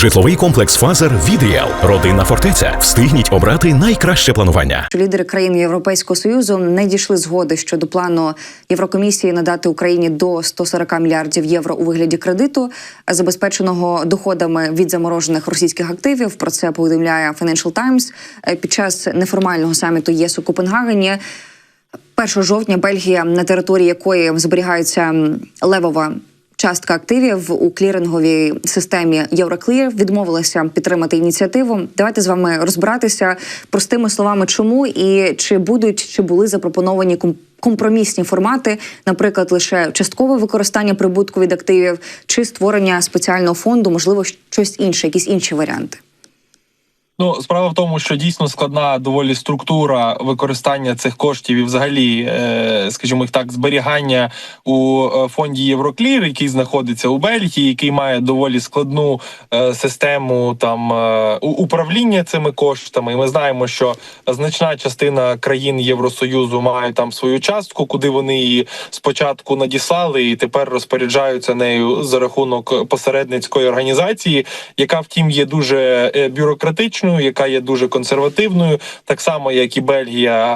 Житловий комплекс Фазер від. Родинна фортеця. Встигніть обрати найкраще планування. лідери країн Європейського союзу не дійшли згоди щодо плану Єврокомісії надати Україні до 140 мільярдів євро у вигляді кредиту, забезпеченого доходами від заморожених російських активів. Про це повідомляє Financial Times Е, під час неформального саміту ЄС у Копенгагені. 1 жовтня Бельгія, на території якої зберігається левова частка активів у кліринговій системі Євроклір відмовилася підтримати ініціативу. Давайте з вами розбиратися простими словами, чому і чи будуть чи були запропоновані ком- компромісні формати, наприклад, лише часткове використання прибутку від активів, чи створення спеціального фонду, можливо, щось інше, якісь інші варіанти. Ну, справа в тому, що дійсно складна доволі структура використання цих коштів і, взагалі, е, скажімо їх так, зберігання у е, фонді Євроклір, який знаходиться у Бельгії, який має доволі складну е, систему там управління цими коштами. І ми знаємо, що значна частина країн Євросоюзу має там свою частку, куди вони її спочатку надіслали, і тепер розпоряджаються нею за рахунок посередницької організації, яка втім є дуже е, бюрократичною, яка є дуже консервативною, так само як і Бельгія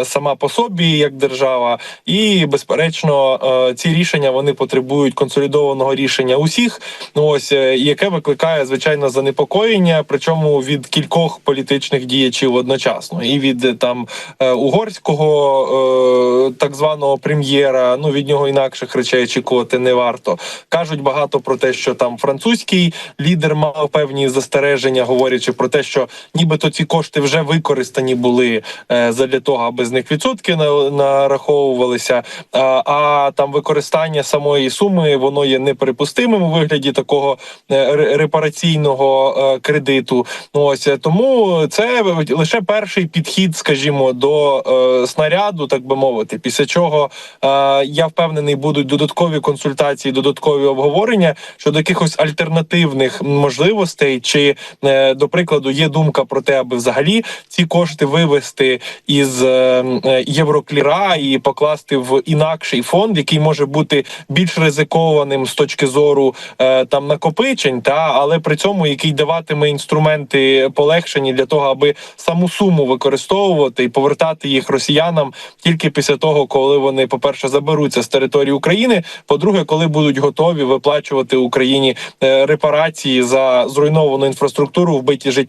е, сама по собі, як держава, і безперечно, е, ці рішення вони потребують консолідованого рішення усіх. Ну ось е, яке викликає звичайно занепокоєння, причому від кількох політичних діячів одночасно, і від там угорського так званого прем'єра. Ну від нього інакших речей очікувати не варто. кажуть багато про те, що там французький лідер мав певні застереження, говорячи про те, що нібито ці кошти вже використані були е, задля того, аби з них відсотки на- нараховувалися. А, а там використання самої суми воно є неприпустимим у вигляді такого е, ре- репараційного е, кредиту. Ну ось е, тому це лише перший підхід, скажімо, до е, снаряду, так би мовити. Після чого е, я впевнений, будуть додаткові консультації, додаткові обговорення щодо якихось альтернативних можливостей, чи е, до прикладу є думка про те, аби взагалі ці кошти вивести із е, е, єврокліра і покласти в інакший фонд, який може бути більш ризикованим з точки зору е, там накопичень, та але при цьому який даватиме інструменти полегшені для того, аби саму суму використовувати і повертати їх росіянам тільки після того, коли вони, по перше, заберуться з території України. По-друге, коли будуть готові виплачувати Україні репарації за зруйновану інфраструктуру, вбиті життя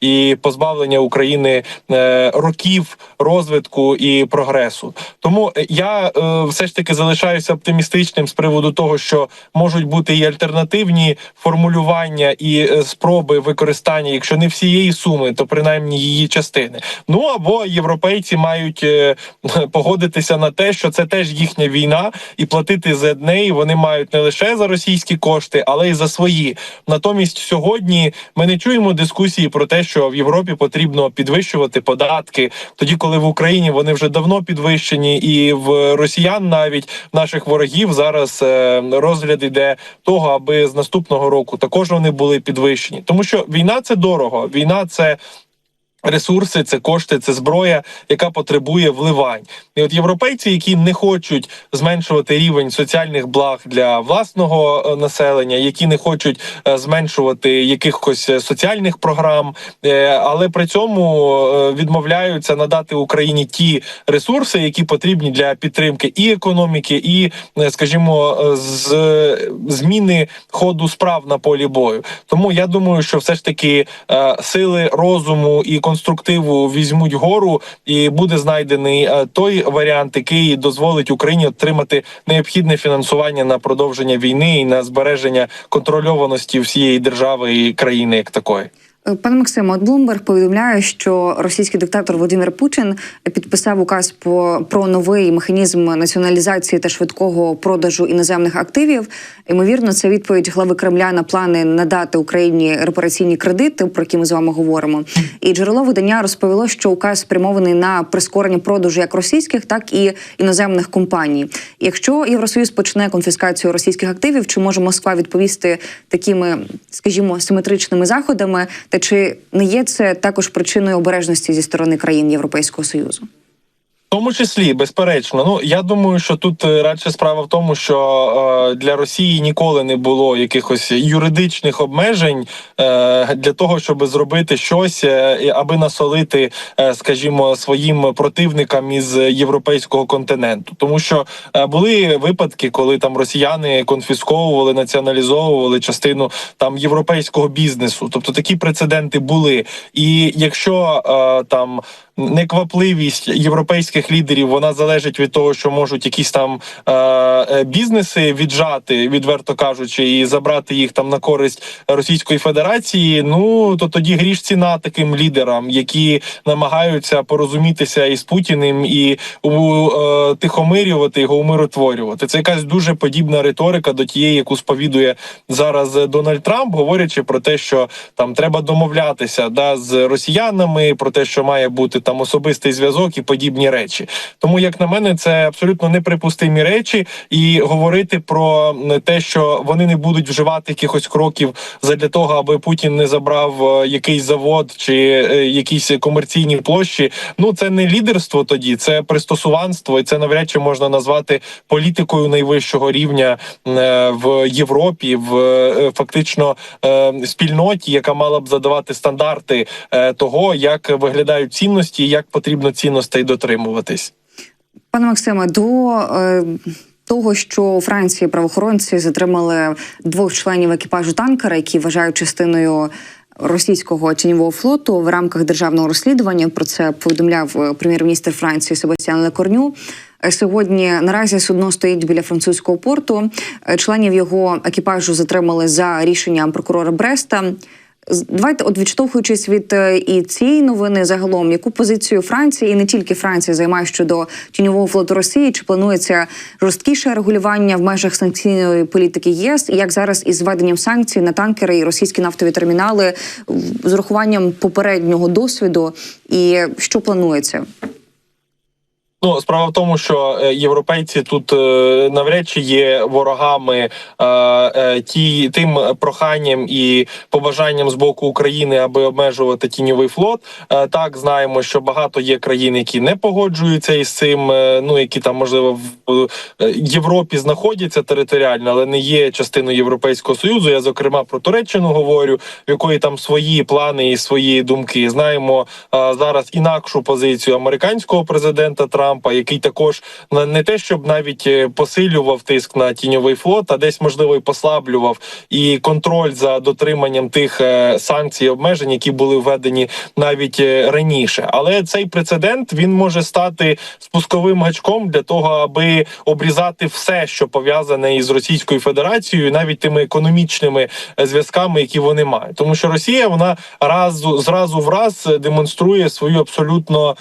і позбавлення України е, років розвитку і прогресу. Тому е, я е, все ж таки залишаюся оптимістичним з приводу того, що можуть бути і альтернативні формулювання і спроби використання, якщо не всієї суми, то принаймні її частини. Ну або європейці мають погодитися на те, що це теж їхня війна, і платити за неї вони мають не лише за російські кошти, але й за свої. Натомість сьогодні ми не чуємо дискусії про те, що в Європі потрібно підвищувати податки, тоді коли в Україні вони вже давно підвищені, і в росіян навіть наших ворогів зараз е, розгляд іде того, аби з наступного року також вони були підвищені, тому що війна це дорого. Війна це. Ресурси, це кошти, це зброя, яка потребує вливань. І от європейці, які не хочуть зменшувати рівень соціальних благ для власного е, населення, які не хочуть е, зменшувати якихось е, соціальних програм, але при цьому відмовляються надати Україні ті ресурси, які потрібні для підтримки і економіки, і, скажімо, з зміни ходу справ на полі бою. Тому я думаю, що все ж таки сили розуму і конструктиву візьмуть гору, і буде знайдений е, той варіант, який дозволить Україні отримати необхідне фінансування на продовження війни і на збереження контрольованості всієї держави і країни як такої. Е, Пане Максиме, от Блумберг повідомляє, що російський диктатор Володимир Путін підписав указ про новий механізм націоналізації та швидкого продажу іноземних активів. Ймовірно, це відповідь глави Кремля на плани надати Україні репараційні кредити, про які ми з вами говоримо. І джерело видання розповіло, що указ спрямований на прискорення продажу як російських, так і іноземних компаній. Якщо Євросоюз почне конфіскацію російських активів, чи може Москва відповісти такими, скажімо, симетричними заходами? Чи не є це також причиною обережності зі сторони країн Європейського союзу? Тому числі, безперечно. Ну я думаю, що тут е, радше справа в тому, що е, для Росії ніколи не було якихось юридичних обмежень е, для того, щоб зробити щось, е, аби насолити, е, скажімо, своїм противникам із європейського континенту, тому що е, були випадки, коли там росіяни конфісковували, націоналізовували частину там європейського бізнесу. Тобто такі прецеденти були. І якщо е, там неквапливість європейських лідерів вона залежить від того, що можуть якісь там е, е, бізнеси віджати, відверто кажучи, і забрати їх там на користь Російської Федерації. Ну то тоді гріш ціна таким лідерам, які намагаються порозумітися із Путіним і утихомирювати його умиротворювати. Це якась дуже подібна риторика до тієї, яку сповідує зараз Дональд Трамп, говорячи про те, що там треба домовлятися да з росіянами, про те, що має бути там особистий зв'язок і подібні речі. Тому, як на мене, це абсолютно неприпустимі речі, і говорити про те, що вони не будуть вживати якихось кроків задля того, аби Путін не забрав е, якийсь завод чи е, якісь комерційні площі. Ну це не лідерство тоді, це пристосуванство, і це навряд чи можна назвати політикою найвищого рівня е, в Європі, в фактично спільноті, яка мала б задавати стандарти того, як виглядають цінності, і як потрібно цінностей дотримуватись. Пане Максиме, до е, того, що у Франції правоохоронці затримали двох членів екіпажу танкера, які вважають частиною російського тіньового флоту в рамках державного розслідування. Про це повідомляв е, прем'єр-міністр Франції Себастьян Лекорню. Е, Сьогодні наразі судно стоїть біля французького порту. Е, Членів його екіпажу затримали за рішенням прокурора Бреста. Давайте, от відштовхуючись від е, і цієї новини, загалом, яку позицію Франції і не тільки Франція займає щодо тіньового флоту Росії, чи планується жорсткіше регулювання в межах санкційної політики ЄС, і як зараз із введенням санкцій на танкери і російські нафтові термінали з урахуванням попереднього досвіду, і що планується? Ну, справа в тому, що е, європейці тут е, навряд чи є ворогами е, ті тим проханням і побажанням з боку України, аби обмежувати тіньовий флот. Так знаємо, що багато є країн, які не погоджуються із цим. ну які там можливо в Європі знаходяться територіально, але не є частиною Європейського союзу. Я зокрема про Туреччину говорю, в якої там свої плани і свої думки. Знаємо зараз інакшу позицію американського президента Трампа, який також не те, щоб навіть е, посилював тиск на тіньовий флот, а десь можливо і послаблював і контроль за дотриманням тих е, санкцій обмежень, які були введені навіть е, раніше. Але цей прецедент він може стати спусковим гачком для того, аби обрізати все, що пов'язане із Російською Федерацією, навіть тими економічними зв'язками, які вони мають, тому що Росія вона разу зразу в раз демонструє свою абсолютно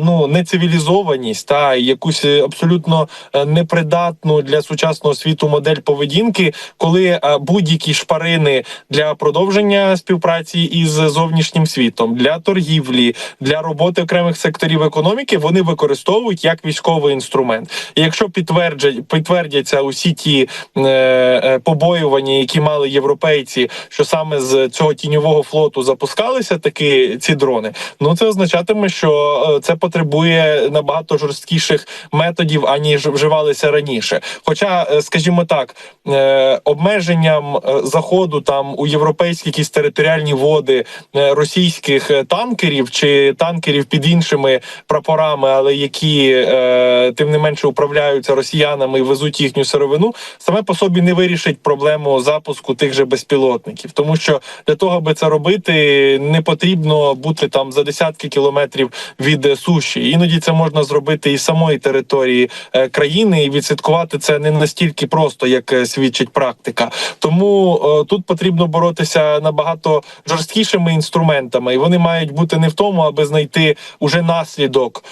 ну нецивілізованість та і якусь е, абсолютно е, непридатну для сучасного світу модель поведінки, коли е, будь-які шпарини для продовження співпраці із зовнішнім світом, для торгівлі, для роботи окремих секторів економіки, вони використовують як військовий інструмент. І якщо підтверджать підтвердяться усі ті е, побоювання, які мали європейці, що саме з цього тіньового флоту запускалися такі ці дрони, ну це означатиме, що це потребує набагато жорсткіших методів, аніж вживалися раніше. Хоча, е, скажімо так, е, обмеженням е, заходу там у європейські якісь територіальні води російських танкерів чи танкерів під іншими прапорами, але які тим не менше управляються росіянами і везуть їхню сировину, саме по собі не вирішить проблему запуску тих же безпілотників, тому що для того, аби це робити, не потрібно бути там за десятки кілометрів від суші. Іноді це можна зробити із самої території е, країни, і відслідкувати це не настільки просто, як е, свідчить практика. Тому е, тут потрібно боротися набагато жорсткішими інструментами, і вони мають бути не в тому, аби знайти уже наслідок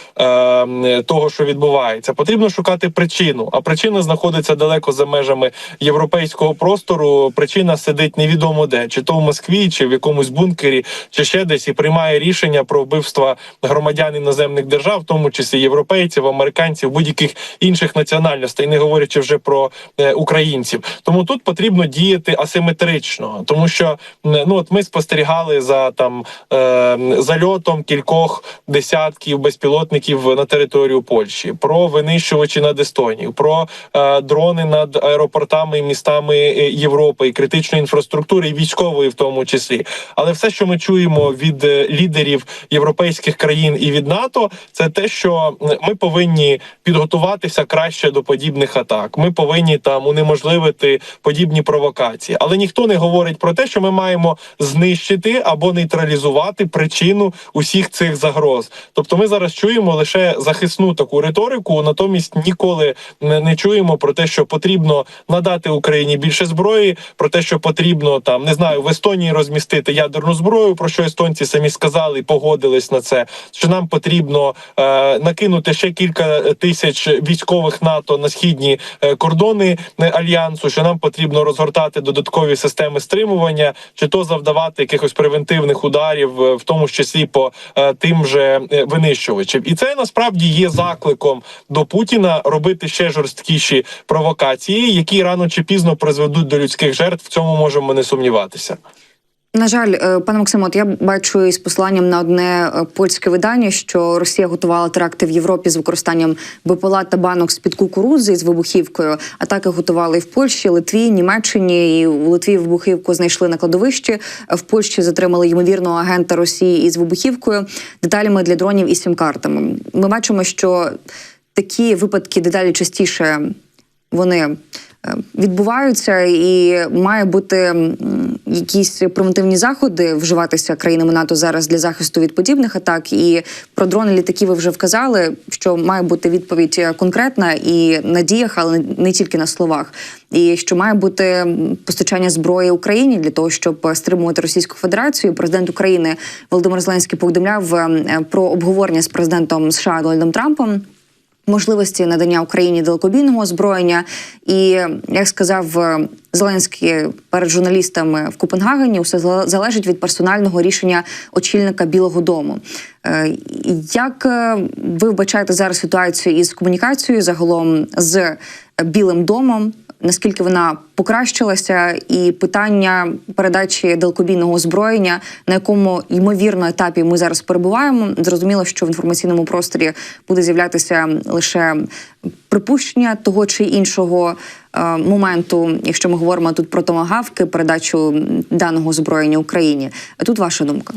того, що відбувається. Потрібно шукати причину. А причина знаходиться далеко за межами європейського простору. Причина сидить невідомо де, чи то в Москві, чи в якомусь бункері, чи ще десь, і приймає рішення про вбивства громадян іноземних держав, в тому числі європейських. Європейців, американців, будь-яких інших національностей, не говорячи вже про е, українців. Тому тут потрібно діяти асиметрично, тому що м, ну от ми спостерігали за там е, зальотом кількох десятків безпілотників на територію Польщі, про винищувачі над Естонією, про е, дрони над аеропортами і містами е, Європи і критичної інфраструктури, і військової в тому числі. Але все, що ми чуємо від е, лідерів європейських країн і від НАТО, це те, що ми повинні підготуватися краще до подібних атак. Ми повинні там унеможливити подібні провокації. Але ніхто не говорить про те, що ми маємо знищити або нейтралізувати причину усіх цих загроз. Тобто, ми зараз чуємо лише захисну таку риторику, натомість ніколи не, чуємо про те, що потрібно надати Україні більше зброї, про те, що потрібно там не знаю в Естонії розмістити ядерну зброю, про що естонці самі сказали і погодились на це. Що нам потрібно е, накинути ще кілька тисяч військових НАТО на східні е, кордони е, альянсу, що нам потрібно розгортати додаткові системи стримування, чи то завдавати якихось превентивних ударів, е, в тому числі по е, тим же е, винищувачам. І це насправді є закликом до Путіна робити ще жорсткіші провокації, які рано чи пізно призведуть до людських жертв. В цьому можемо не сумніватися. На жаль, е, пане Максимо, от я бачу із посиланням на одне е, польське видання, що Росія готувала теракти в Європі з використанням БПЛА та банок з під кукурузи з вибухівкою. Атаки готували і в Польщі, Литві, Німеччині. І у Литві вибухівку знайшли на кладовищі. В Польщі затримали ймовірного агента Росії із вибухівкою, деталями для дронів і сім-картами. Ми бачимо, що такі випадки дедалі частіше вони відбуваються, і має бути якісь превентивні заходи вживатися країнами НАТО зараз для захисту від подібних атак. І про дрони літаки ви вже вказали, що має бути відповідь конкретна і на діях, але не тільки на словах. І що має бути постачання зброї Україні для того, щоб стримувати Російську Федерацію. Президент України Володимир Зеленський повідомляв е, про обговорення з президентом США Дональдом Трампом можливості надання Україні далекобійного озброєння. І як сказав е, Зеленський перед журналістами в Копенгагені, усе залежить від персонального рішення очільника Білого Дому. Е, Як е, ви вбачаєте зараз ситуацію із комунікацією загалом з Білим домом? Наскільки вона покращилася, і питання передачі далекобійного озброєння, на якому ймовірно етапі ми зараз перебуваємо, зрозуміло, що в інформаційному просторі буде з'являтися лише припущення того чи іншого е, моменту, якщо ми говоримо тут про томагавки, передачу даного озброєння Україні. Тут ваша думка.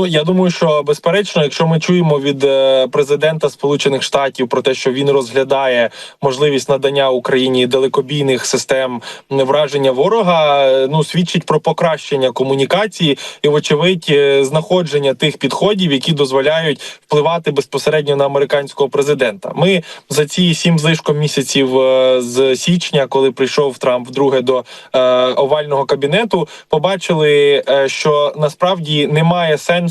Ну я думаю, що безперечно, якщо ми чуємо від е, президента Сполучених Штатів про те, що він розглядає можливість надання Україні далекобійних систем враження ворога, ну свідчить про покращення комунікації і, вочевидь, е, знаходження тих підходів, які дозволяють впливати безпосередньо на американського президента. Ми за ці сім злишком місяців е, з січня, коли прийшов Трамп вдруге до овального кабінету, побачили, що насправді немає сенсу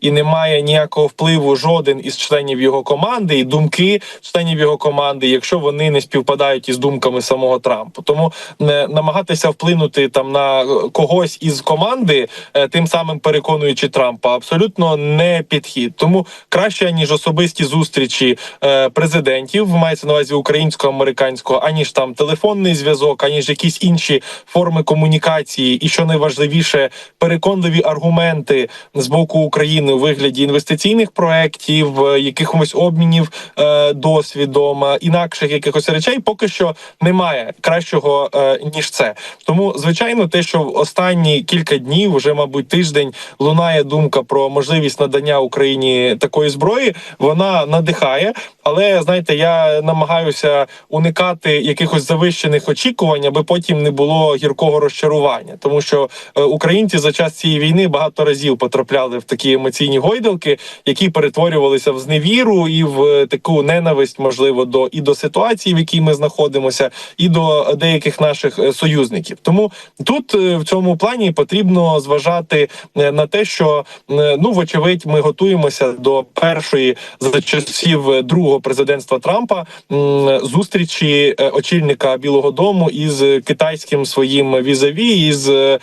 і немає ніякого впливу жоден із членів його команди і думки членів його команди, якщо вони не співпадають із думками самого Трампа. Тому не намагатися вплинути там на когось із команди, е, тим самим переконуючи Трампа, абсолютно не підхід. Тому краще ніж особисті зустрічі е, президентів, мається на увазі українського американського, аніж там телефонний зв'язок, аніж якісь інші форми комунікації, і що найважливіше, переконливі аргументи з боку України у вигляді інвестиційних проєктів, е, якихось обмінів е, досвідом, е, інакших якихось речей, поки що немає кращого ніж це. Тому, звичайно, те, що в останні кілька днів, вже мабуть, тиждень лунає думка про можливість надання Україні такої зброї, вона надихає. Але знаєте, я намагаюся уникати якихось завищених очікувань, аби потім не було гіркого розчарування, тому що українці за час цієї війни багато разів потрапляли в такі емоційні гойдалки, які перетворювалися в зневіру і в е, таку ненависть, можливо, до і до ситуації, в якій ми знаходимося, і до деяких наших е, союзників. Тому тут е, в цьому плані потрібно зважати на те, що ну вочевидь, ми готуємося до першої за часів другого президентства Трампа зустрічі очільника Білого Дому із китайським своїм візаві із е,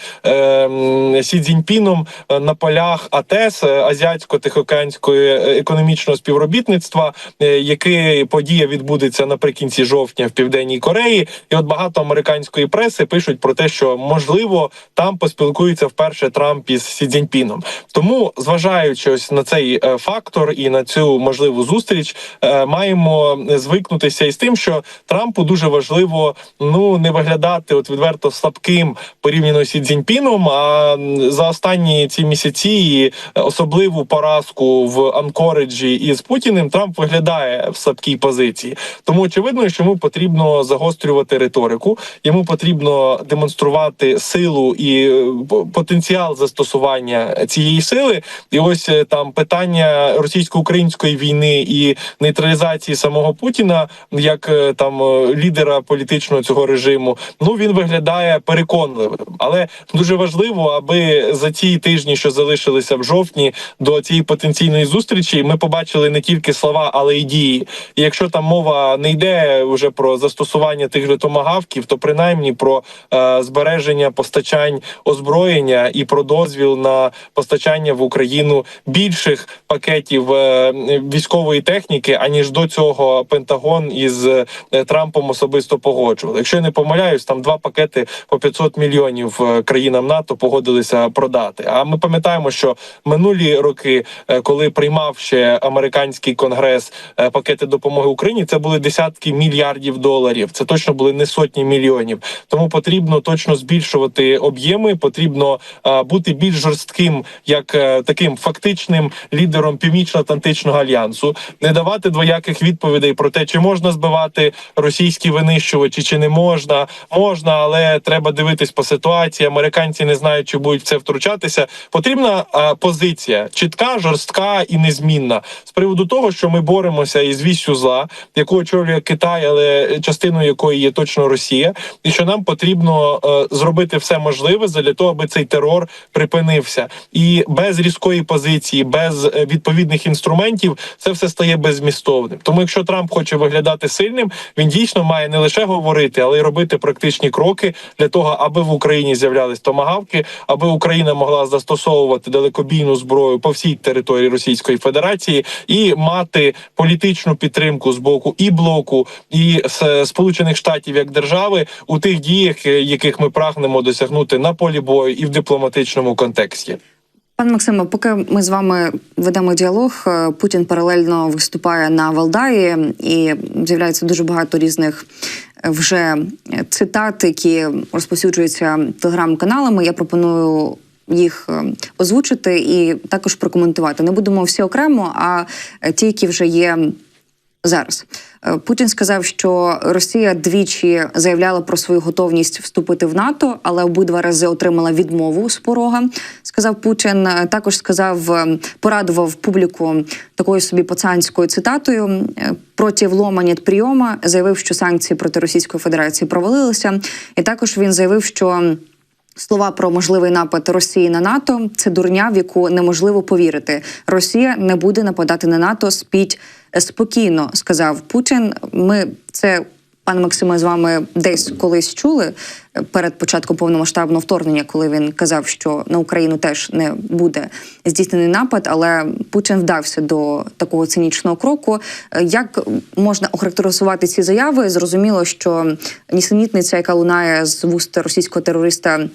Сі Цзіньпіном на полях АТЕС е, азіатсько-тихоокеанського економічного співробітництва, е, яке подія відбудеться наприкінці жовтня в південній Кореї. І от багато американської преси пишуть про те, що можливо там поспілкується вперше Трамп із Сі Цзіньпіном. Тому, зважаючи ось на цей е, фактор і на цю можливу зустріч, е, маємо звикнутися із тим, що Трампу дуже важливо ну не виглядати от відверто слабким порівняно з Сі Цзіньпіном, А за останні ці місяці і особливу поразку в Анкориджі із Путіним Трамп виглядає в слабкій позиції. Тому очевидно, що йому потрібно загострювати риторику, йому потрібно демонструвати силу і е, потенціал застосування цієї сили. І ось е, там питання російсько-української війни і нейтралізації самого Путіна як е, там е, лідера політичного цього режиму. Ну він виглядає переконливим, але дуже важливо, аби за ті тижні, що залишилися в жовтні, до цієї потенційної зустрічі, ми побачили не тільки слова, але й дії. І якщо там мова не йде вже про застосування тих же томагавків, то принаймні про е, збереження постачань озброєння і про дозвіл на постачання в Україну більших пакетів е, військової техніки, аніж до цього Пентагон із е, Трампом особисто погоджували. Якщо я не помиляюсь, там два пакети по 500 мільйонів е, країнам НАТО погодилися продати. А ми пам'ятаємо, що минулі роки, е, коли приймав ще американський конгрес е, пакети допомоги Україні, це були десятки мільярдів доларів. Це точно були не сотні мільйонів. Тому потрібно точно збільшувати об'єми. Потрібно е, бути більш жорстким, як таким фактичним лідером Північно-Атлантичного альянсу, не давати двояких відповідей про те, чи можна збивати російські винищувачі, чи не можна. Можна, але треба дивитись по ситуації. Американці не знають, чи будуть в це втручатися. Потрібна позиція чітка, жорстка і незмінна з приводу того, що ми боремося із віссю зла, яку очолює Китай, але частиною якої є точно Росія, і що нам потрібно е, зробити все можливе для того, аби цей терор припинився. І без різкої позиції, без е, відповідних інструментів, це все стає беззмістовним. Тому, якщо Трамп хоче виглядати сильним, він дійсно має не лише говорити, але й робити практичні кроки для того, аби в Україні з'являлись томагавки, аби Україна могла застосовувати далекобійну зброю по всій території Російської Федерації і мати політичну підтримку з боку і блоку, і Сполучених Штатів як держави у тих діях, е, яких ми прагнемо досягнути на полі бою і в дипломатичному контексті. Пане Максиме, поки ми з вами ведемо діалог, е, Путін паралельно виступає на Валдаї і з'являється дуже багато різних е, вже цитат, які розповсюджуються телеграм-каналами. Я пропоную. Їх е, озвучити і також прокоментувати. Не будемо всі окремо, а е, ті, які вже є зараз. Е, Путін сказав, що Росія двічі заявляла про свою готовність вступити в НАТО, але обидва рази отримала відмову з порога. Сказав Путін. Також сказав, порадував публіку такою собі пацанською цитатою проти влома нет прийома. Заявив, що санкції проти Російської Федерації провалилися, і також він заявив, що. Слова про можливий напад Росії на НАТО це дурня, в яку неможливо повірити. Росія не буде нападати на НАТО. Спіть е, спокійно, сказав Путін. Ми це. Пане Максиме, з вами десь колись чули е, перед початком повномасштабного вторгнення, коли він казав, що на Україну теж не буде здійснений напад, але Путін вдався до такого цинічного кроку. Е, Як можна охарактеризувати ці заяви? Зрозуміло, що нісенітниця, яка лунає з вуст російського терориста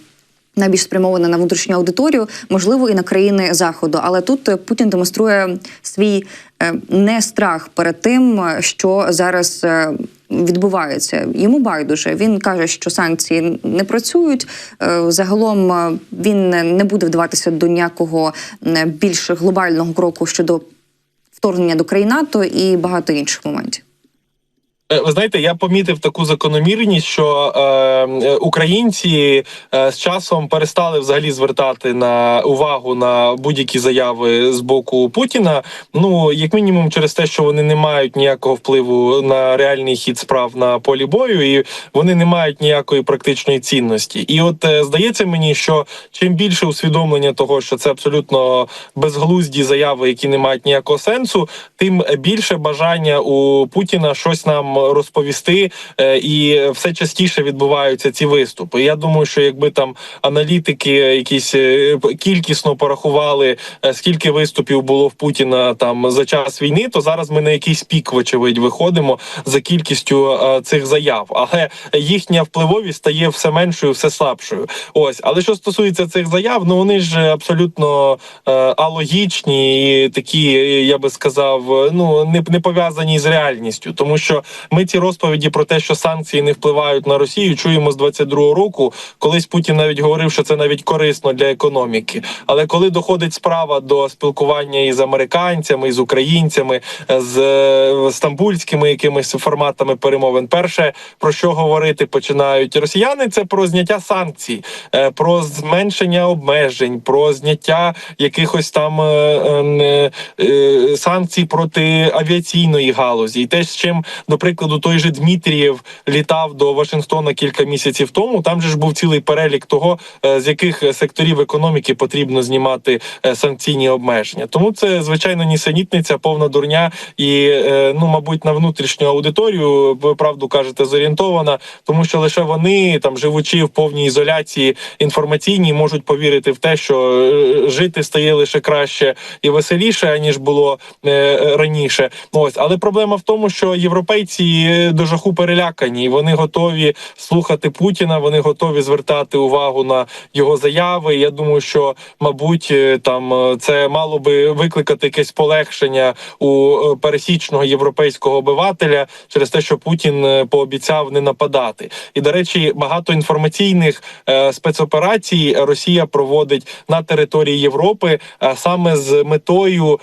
найбільш спрямована на внутрішню аудиторію, можливо, і на країни заходу. Але тут е, Путін демонструє свій е, не страх перед тим, що зараз. е, Відбувається йому байдуже. Він каже, що санкції не працюють. Загалом він не буде вдаватися до ніякого більш глобального кроку щодо вторгнення до країн НАТО і багато інших моментів. Е, Ви знаєте, я помітив таку закономірність, що е, е, українці е, з часом перестали взагалі звертати на увагу на будь-які заяви з боку Путіна. Ну як мінімум, через те, що вони не мають ніякого впливу на реальний хід справ на полі бою, і вони не мають ніякої практичної цінності. І от е, здається мені, що чим більше усвідомлення того, що це абсолютно безглузді заяви, які не мають ніякого сенсу, тим більше бажання у Путіна щось нам розповісти, е, і все частіше відбуваються ці виступи. Я думаю, що якби там аналітики якісь е, кількісно порахували, е, скільки виступів було в Путіна там за час війни, то зараз ми на якийсь пік, вочевидь, виходимо за кількістю цих заяв. Але їхня впливовість стає все меншою, все слабшою. Ось, але що стосується цих заяв, ну вони ж абсолютно алогічні і такі, я би сказав, ну не, не пов'язані з реальністю, тому що ми ці розповіді про те, що санкції не впливають на Росію, чуємо з 22-го року. Колись Путін навіть говорив, що це навіть корисно для економіки. Але коли доходить справа до спілкування із американцями, із українцями, з е, стамбульськими якимись форматами перемовин, перше про що говорити починають росіяни, це про зняття санкцій, е, про зменшення обмежень, про зняття якихось там е, санкцій проти авіаційної галузі, і те, з чим, до прикладу, той же Дмитрієв літав до Вашингтона кілька місяців тому. Там же ж був цілий перелік того, е, з яких секторів економіки потрібно знімати е, санкційні обмеження. Тому це звичайно нісенітниця, повна дурня, і е, ну, мабуть, на внутрішню аудиторію ви правду кажете зорієнтована, тому що лише вони там живучи в повній ізоляції інформаційній, можуть повірити в те, що жити стає лише краще і веселіше аніж було раніше. Ось але проблема в тому, що європейці е, до жаху перелякані, вони готові слухати Путіна. Вони готові звертати увагу на його заяви. Я думаю, що мабуть е, там е, це мало би викликати якесь полегшення у е, пересічного європейського обивателя через те, що Путін пообіцяв не нападати. І до речі, багато інформаційних спецоперацій Росія проводить на території Європи саме з метою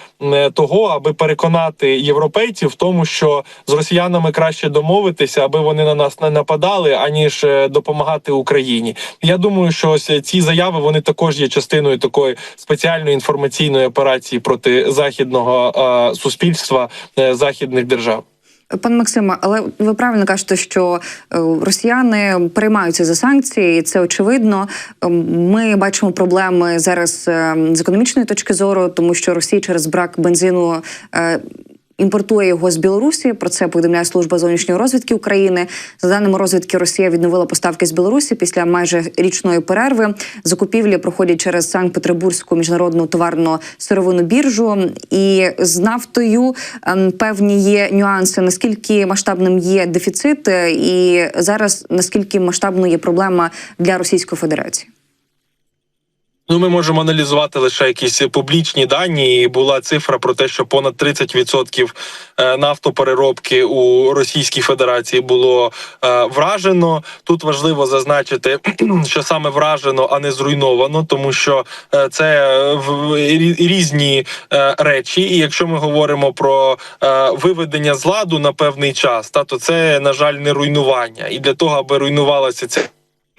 того, аби переконати європейців в тому, що з росіянами краще домовитися, аби вони на нас не нападали, аніж е, допомагати Україні. Я думаю, що ось ці заяви вони також є частиною такої спеціальної інформаційної операції проти західного е, суспільства е, західних держав. Пане Максиме, але ви правильно кажете, що е, росіяни переймаються за санкції, і це очевидно. Ем, Ми бачимо проблеми зараз е, з економічної точки зору, тому що Росія через брак бензину. Імпортує його з Білорусі. Про це повідомляє служба зовнішньої розвідки України. За даними розвідки, Росія відновила поставки з Білорусі після майже річної перерви. Закупівлі проходять через Санкт-Петербурзьку міжнародну товарну сировинну біржу. І з нафтою ем, певні є нюанси. Наскільки масштабним є дефіцит, е, і зараз наскільки масштабною є проблема для Російської Федерації? Ну, ми можемо аналізувати лише якісь публічні дані. І була цифра про те, що понад 30% е, нафтопереробки у Російській Федерації було е, вражено. Тут важливо зазначити, що саме вражено, а не зруйновано, тому що е, це різні речі. І якщо ми говоримо про виведення з ладу на певний час, та то це на жаль не руйнування. І для того, аби руйнувалася ця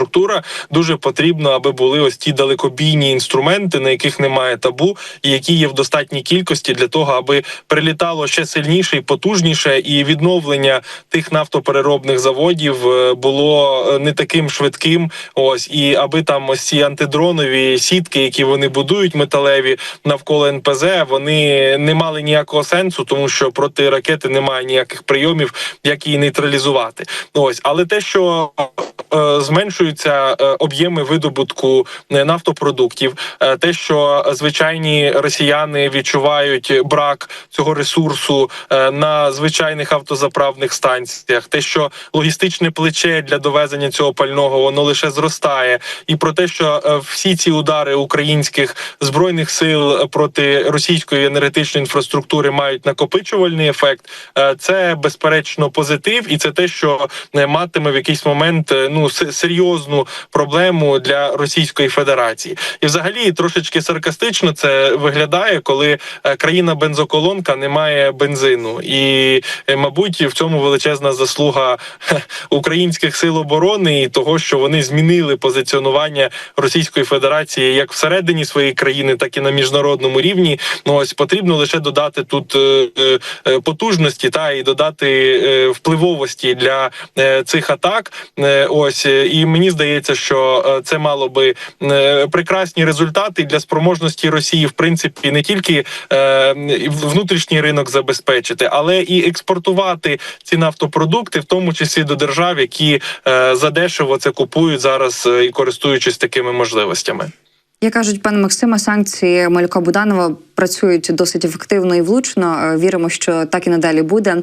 структура, дуже потрібно, аби були ось ті далекобійні інструменти, на яких немає табу, і які є в достатній кількості для того, аби прилітало ще сильніше і потужніше, і відновлення тих нафтопереробних заводів е, було е, не таким швидким. Ось і аби там ось ці антидронові сітки, які вони будують металеві навколо НПЗ, вони не мали ніякого сенсу, тому що проти ракети немає ніяких прийомів, як її нейтралізувати. Ось, але те, що е, зменшуються е, об'єми видобутку е, нафтопродуктів, е, те, що звичайні росіяни відчувають брак цього ресурсу на звичайних автозаправних станціях, те, що логістичне плече для довезення цього пального воно лише зростає, і про те, що всі ці удари українських збройних сил проти російської енергетичної інфраструктури мають накопичувальний ефект, це безперечно позитив, і це те, що матиме в якийсь момент ну се- серйозну проблему для Російської Федерації, і взагалі трошечки саркастично це виглядає, коли е, країна бензоколонка не має бензину, і е, мабуть в цьому величезна заслуга українських сил оборони і того, що вони змінили позиціонування Російської Федерації як всередині своєї країни, так і на міжнародному рівні. Ну ось потрібно лише додати тут е, потужності та і додати впливовості для цих атак. Ось і мені мені здається, що е, це мало би е, прекрасні результати для спроможності Росії, в принципі, не тільки е, внутрішній ринок забезпечити, але і експортувати ці нафтопродукти, в тому числі до держав, які задешево це купують зараз і користуючись такими можливостями. Як кажуть пане Максиме, санкції Малюка Буданова працюють досить ефективно і влучно. Віримо, що так і надалі буде.